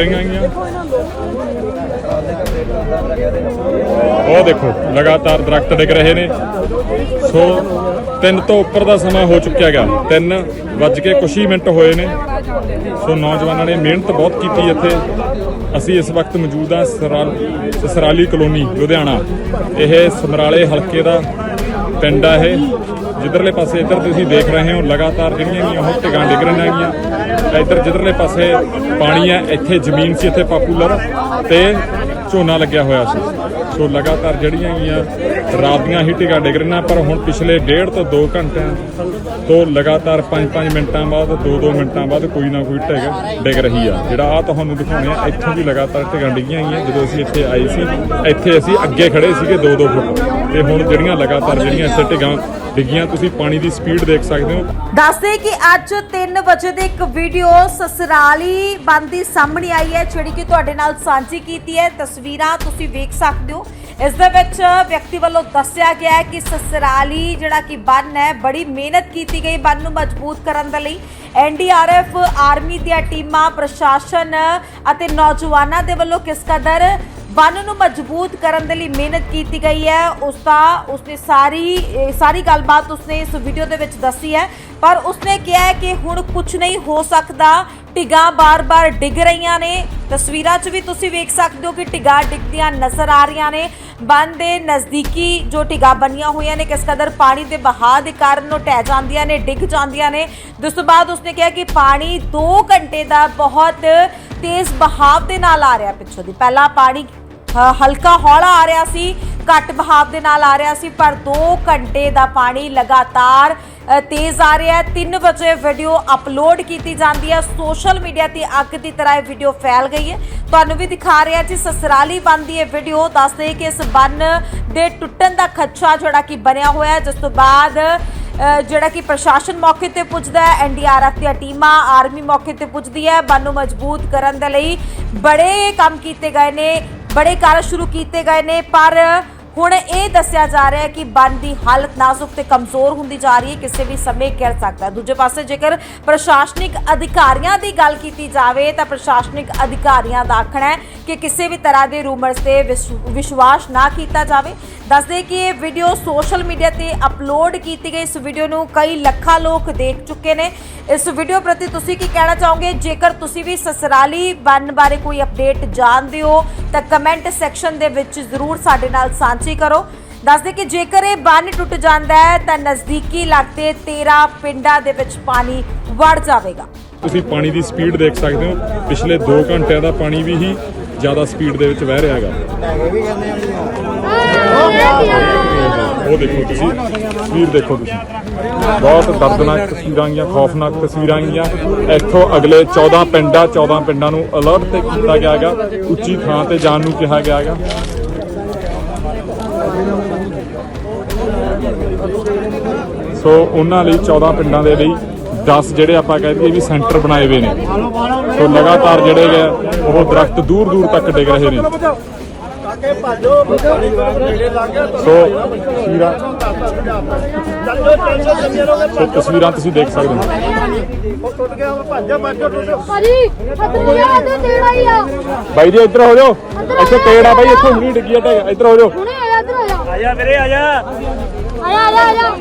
ਉਹ ਦੇਖੋ, ਲਗਾਤਾਰ ਦਰਖਤ ਡਿੱਗ ਰਹੇ ਨੇ। ਸੋ ਤਿੰਨ ਤੋਂ ਉੱਪਰ ਦਾ ਸਮਾਂ ਹੋ ਚੁੱਕਿਆ ਗਿਆ 3 ਵੱਜ ਕੇ ਕੁਛ ਹੀ ਮਿੰਟ ਹੋਏ ਨੇ। ਸੋ ਨੌਜਵਾਨਾਂ ਨੇ ਮਿਹਨਤ ਬਹੁਤ ਕੀਤੀ ਇੱਥੇ। ਅਸੀਂ ਇਸ ਵਕਤ ਮੌਜੂਦ ਹਾਂ ਸਰਾਲ ਸਸਰਾਲੀ ਕਲੋਨੀ, ਲੁਧਿਆਣਾ। ਇਹ ਸਮਰਾਲੇ ਹਲਕੇ ਦਾ ਪਿੰਡ ਆ ਇਹ। ਜਿੱਧਰਲੇ ਪਾਸੇ ਇੱਧਰ ਤੁਸੀਂ ਦੇਖ ਰਹੇ ਹੋ, ਲਗਾਤਾਰ ਜਿਹੜੀਆਂ ਉਹ ਢਿਗਾਂ ਡਿੱਗ ਰਹੀਆਂ ਹੈਗੀਆਂ। ਇੱਧਰ ਜਿੱਧਰਲੇ ਪਾਸੇ ਪਾਣੀ ਹੈ ਇੱਥੇ ਜ਼ਮੀਨ ਸੀ ਇੱਥੇ ਪਾਪੂਲਰ ਤੇ ਝੋਨਾ ਲੱਗਿਆ ਹੋਇਆ ਸੀ। ਸੋ ਲਗਾਤਾਰ ਜਿਹੜੀਆਂ ਗਈਆਂ ਰਾਤ ਦੀਆਂ ਹੀ ਢਿਗਾਂ ਡਿੱਗ ਰਹੀਆਂ, ਪਰ ਹੁਣ ਪਿਛਲੇ ਡੇਢ ਤੋਂ 2 ਘੰਟਿਆਂ ਤੋਂ ਲਗਾਤਾਰ 5-5 ਮਿੰਟਾਂ ਬਾਅਦ 2-2 ਮਿੰਟਾਂ ਬਾਅਦ ਕੋਈ ਨਾ ਕੋਈ ਢਿਗ ਡਿੱਗ ਰਹੀ ਆ। ਜਿਹੜਾ ਆ ਤੁਹਾਨੂੰ ਦਿਖਾਉਣੇ ਆ, ਇੱਥੋਂ ਵੀ ਲਗਾਤਾਰ ਢਿਗਾਂ ਡਿੱਗੀਆਂ ਗਈਆਂ ਜਦੋਂ ਅਸੀਂ ਇੱਥੇ ਆਏ ਸੀ, ਇੱਥੇ ਅਸੀਂ ਅੱਗੇ ਖੜੇ ਸੀਗੇ 2-2 ਫੁੱਟ। ਤੇ ਹੁਣ ਜਿਹੜੀਆਂ ਲਗਾਤਾਰ ਜਿਹੜੀਆਂ ਇੱਥੇ ਢਿਗਾਂ ਡਿੱਗੀਆਂ, ਤੁਸੀਂ ਪਾਣੀ ਦੀ ਸਪੀਡ ਦੇਖ ਸਕਦੇ ਹੋ। ਦੱਸਦੇ ਕਿ ਅੱਜ 3 ਵਜੇ ਦੀ ਇੱਕ ਵੀਡੀਓ ਸਸਰਾਲੀ ਬੰਦੀ ਸਾਹਮਣੇ ਆਈ ਹੈ, ਜਿਹੜੀ ਕਿ ਤੁਹਾਡੇ ਨਾਲ ਸਾਂਝੀ ਕੀਤੀ ਹੈ। ਤਸਵੀਰਾਂ ਤਸਵੀਰਾਂ ਤੁਸੀਂ ਵੇਖ ਸਕਦੇ ਹੋ। ਇਸ ਦੇ ਵਿੱਚ ਵਿਅਕਤੀ ਵੱਲੋਂ ਦੱਸਿਆ ਗਿਆ ਹੈ ਕਿ ਸਸਰਾਲੀ ਜਿਹੜਾ ਕਿ ਬੰਨ ਹੈ, ਬੜੀ ਮਿਹਨਤ ਕੀਤੀ ਗਈ ਬੰਨ ਨੂੰ ਮਜ਼ਬੂਤ ਕਰਨ ਦੇ ਲਈ। ਐਨਡੀਆਰਐਫ ਆਰਮੀ ਦੀਆਂ ਟੀਮਾਂ, ਪ੍ਰਸ਼ਾਸਨ ਅਤੇ ਨੌਜਵਾਨਾਂ ਦੇ ਵੱਲੋਂ ਕਿਸ ਕਦਰ ਬੰਨ ਨੂੰ ਮਜ਼ਬੂਤ ਕਰਨ ਦੇ ਲਈ ਮਿਹਨਤ ਕੀਤੀ ਗਈ ਹੈ, ਉਸ ਦਾ ਉਸਨੇ ਸਾਰੀ ਸਾਰੀ ਗੱਲਬਾਤ ਉਸਨੇ ਇਸ ਵੀਡੀਓ ਦੇ ਵਿੱਚ ਦੱਸੀ ਹੈ। ਪਰ ਉਸਨੇ ਕਿਹਾ ਕਿ ਹੁਣ ਕੁਝ ਨਹੀਂ ਹੋ ਸਕਦਾ। ਟਿਗਾ ਬਾਰ-ਬਾਰ ਡਿੱਗ ਰਹੀਆਂ ਨੇ। ਤਸਵੀਰਾਂ 'ਚ ਵੀ ਤੁਸੀਂ ਵੇਖ ਸਕਦੇ ਹੋ ਕਿ ਟਿਗਾ ਡਿੱਗਦੀਆਂ ਨਜ਼ਰ ਆ ਰਹੀਆਂ ਨੇ। ਬੰਦ ਦੇ ਨਜ਼ਦੀਕੀ ਜੋ ਟਿਗਾ ਬਣੀਆਂ ਹੋਈਆਂ ਨੇ, ਕਿਸ ਕਦਰ ਪਾਣੀ ਦੇ ਬਹਾਅ ਦੇ ਕਾਰਨ ਉਹ ਟਹਿ ਜਾਂਦੀਆਂ ਨੇ, ਡਿੱਗ ਜਾਂਦੀਆਂ ਨੇ। ਜਿਸ ਤੋਂ ਬਾਅਦ ਉਸਨੇ ਕਿਹਾ ਕਿ ਪਾਣੀ 2 ਘੰਟੇ ਦਾ ਬਹੁਤ ਤੇਜ਼ ਬਹਾਵ ਦੇ ਨਾਲ ਆ ਰਿਹਾ ਪਿੱਛੋਂ ਦੀ। ਪਹਿਲਾਂ ਪਾਣੀ ਹ- ਹਲਕਾ ਹੌਲਾ ਆ ਰਿਹਾ ਸੀ ਘੱਟ ਬਹਾਵ ਦੇ ਨਾਲ ਆ ਰਿਹਾ ਸੀ, ਪਰ 2 ਘੰਟੇ ਦਾ ਪਾਣੀ ਲਗਾਤਾਰ ਤੇਜ਼ ਆ ਰਿਹਾ ਹੈ। 3 ਵਜੇ ਵੀਡੀਓ ਅਪਲੋਡ ਕੀਤੀ ਜਾਂਦੀ ਹੈ। ਸੋਸ਼ਲ ਮੀਡੀਆ ਤੇ ਅੱਗ ਦੀ ਤਰ੍ਹਾਂ ਇਹ ਵੀਡੀਓ ਫੈਲ ਗਈ ਹੈ। ਤੁਹਾਨੂੰ ਵੀ ਦਿਖਾ ਰਿਹਾ ਜੀ, ਸਸਰਾਲੀ ਬੰਨ ਦੀ ਇਹ ਵੀਡੀਓ ਦੱਸਦੇ ਕਿ ਇਸ ਬੰਨ ਦੇ ਟੁੱਟਣ ਦਾ ਖਦਸ਼ਾ ਜਿਹੜਾ ਕਿ ਬਣਿਆ ਹੋਇਆ ਹੈ, ਜਿਸ ਤੋਂ ਬਾਅਦ ਜਿਹੜਾ ਕਿ ਪ੍ਰਸ਼ਾਸਨ ਮੌਕੇ ਤੇ ਪੁੱਜਦਾ ਹੈ ਐਨਡੀਆਰਐਫ ਦੀਆਂ ਟੀਮਾਂ ਆਰਮੀ ਮੌਕੇ ਤੇ ਪੁੱਜਦੀ ਹੈ। ਬੰਨ ਨੂੰ ਮਜ਼ਬੂਤ ਕਰਨ ਦੇ ਲਈ ਬੜੇ ਕੰਮ ਕੀਤੇ ਗਏ ਨੇ, ਬੜੇ ਕਾਰਜ ਸ਼ੁਰੂ ਕੀਤੇ ਗਏ ਨੇ, ਪਰ ਹੁਣ ਇਹ ਦੱਸਿਆ ਜਾ ਰਿਹਾ ਹੈ ਕਿ ਬੰਨ ਦੀ ਹਾਲਤ ਨਾਜ਼ੁਕ ਤੇ ਕਮਜ਼ੋਰ ਹੁੰਦੀ ਜਾ ਰਹੀ ਹੈ, ਕਿਸੇ ਵੀ ਸਮੇਂ ਗਿਰ ਸਕਦਾ ਹੈ। ਦੂਜੇ ਪਾਸੇ ਜੇਕਰ ਪ੍ਰਸ਼ਾਸਨਿਕ ਅਧਿਕਾਰੀਆਂ ਦੀ ਗੱਲ ਕੀਤੀ ਜਾਵੇ ਤਾਂ ਪ੍ਰਸ਼ਾਸਨਿਕ ਅਧਿਕਾਰੀਆਂ ਦਾ ਆਖਣਾ ਹੈ ਕਿ ਕਿਸੇ ਵੀ ਤਰ੍ਹਾਂ ਦੇ ਰੂਮਰਸ ਤੇ ਵਿਸ਼- ਵਿਸ਼ਵਾਸ ਨਾ ਕੀਤਾ ਜਾਵੇ। ਦੱਸਦੇ ਕਿ ਇਹ ਵੀਡੀਓ ਸੋਸ਼ਲ ਮੀਡੀਆ ਤੇ ਅਪਲੋਡ ਕੀਤੀ ਗਈ। ਇਸ ਵੀਡੀਓ ਨੂੰ ਕਈ ਲੱਖਾਂ ਲੋਕ ਦੇਖ ਚੁੱਕੇ ਨੇ। ਇਸ ਵੀਡੀਓ ਪ੍ਰਤੀ ਤੁਸੀਂ ਕੀ ਕਹਿਣਾ ਚਾਹੋਗੇ? ਜੇਕਰ ਤੁਸੀਂ ਵੀ ਸਸਰਾਲੀ ਬੰਨ ਬਾਰੇ ਕੋਈ ਅਪਡੇਟ ਜਾਣਦੇ ਹੋ, ਤਾਂ ਕਮੈਂਟ ਸੈਕਸ਼ਨ ਦੇ ਵਿੱਚ ਜ਼ਰੂਰ ਸਾਡੇ ਨਾਲ ਸਾਂਝੀ ਕਰੋ। ਦੱਸਦੇ ਕਿ ਜੇਕਰ ਇਹ ਬੰਨ ਟੁੱਟ ਜਾਂਦਾ ਹੈ, ਤਾਂ ਨਜ਼ਦੀਕੀ ਇਲਾਕੇ 13 ਪਿੰਡਾਂ ਦੇ ਵਿੱਚ ਪਾਣੀ ਵੜ ਜਾਵੇਗਾ। ਤੁਸੀਂ ਪਾਣੀ ਦੀ ਸਪੀਡ ਦੇਖ ਸਕਦੇ ਹੋ। ਪਿਛਲੇ 2 ਘੰਟਿਆਂ ਦਾ ਪਾਣੀ ਵੀ ਹੀ ਜ਼ਿਆਦਾ ਸਪੀਡ ਦੇ ਵਿੱਚ ਵਹਿ ਰਿਹਾ ਹੈਗਾ। ਉਹ ਦੇਖੋ ਤੁਸੀਂ, ਤਸਵੀਰ ਦੇਖੋ ਤੁਸੀਂ। ਬਹੁਤ ਦਰਦਨਾਕ ਤਸਵੀਰਾਂ ਆਈਆਂ, ਖੌਫਨਾਕ ਤਸਵੀਰਾਂ ਆਈਆਂ। ਇੱਥੋਂ ਅਗਲੇ 14 ਪਿੰਡਾਂ 14 ਪਿੰਡਾਂ ਨੂੰ ਅਲਰਟ ਤੇ ਕੀਤਾ ਗਿਆ ਹੈਗਾ। ਉੱਚੀ ਥਾਂ ਤੇ ਜਾਣ ਨੂੰ ਕਿਹਾ ਗਿਆ ਹੈਗਾ। ਸੋ ਉਹਨਾਂ ਲਈ 14 ਪਿੰਡਾਂ ਦੇ ਲਈ 10 ਜਿਹੜੇ ਆਪਾਂ ਕਹਿ ਦਈਏ ਵੀ ਸੈਂਟਰ ਬਣਾਏ ਹੋਏ ਨੇ। ਸੋ ਲਗਾਤਾਰ ਜਿਹੜੇ ਗਏ ਉਹ ਦਰਖਤ ਦੂਰ ਦੂਰ ਤੱਕ ਡਿੱਗ ਰਹੇ ਨੇ। ਸੋ ਤਸਵੀਰਾਂ ਸੋ ਤਸਵੀਰਾਂ ਤੁਸੀਂ ਦੇਖ ਸਕਦੇ ਹੋ। ਹੀ ਆ। ਬਾਈ ਜੀ ਇੱਧਰ ਹੋ ਜਾਓ। ਇੱਥੇ ਪੇੜ ਆ ਬਾਈ ਇੱਥੇ ਹੁਣੀ ਡਿੱਗੀ ਆ ਇੱਧਰ ਹੋ ਜਾਓ। ਹੁਣੇ ਇੱਧਰ ਆਇਆ ਆਜਾ ਵੀਰੇ ਆਜਾ ਆਇਆ ਆਇਆ ਆਇਆ।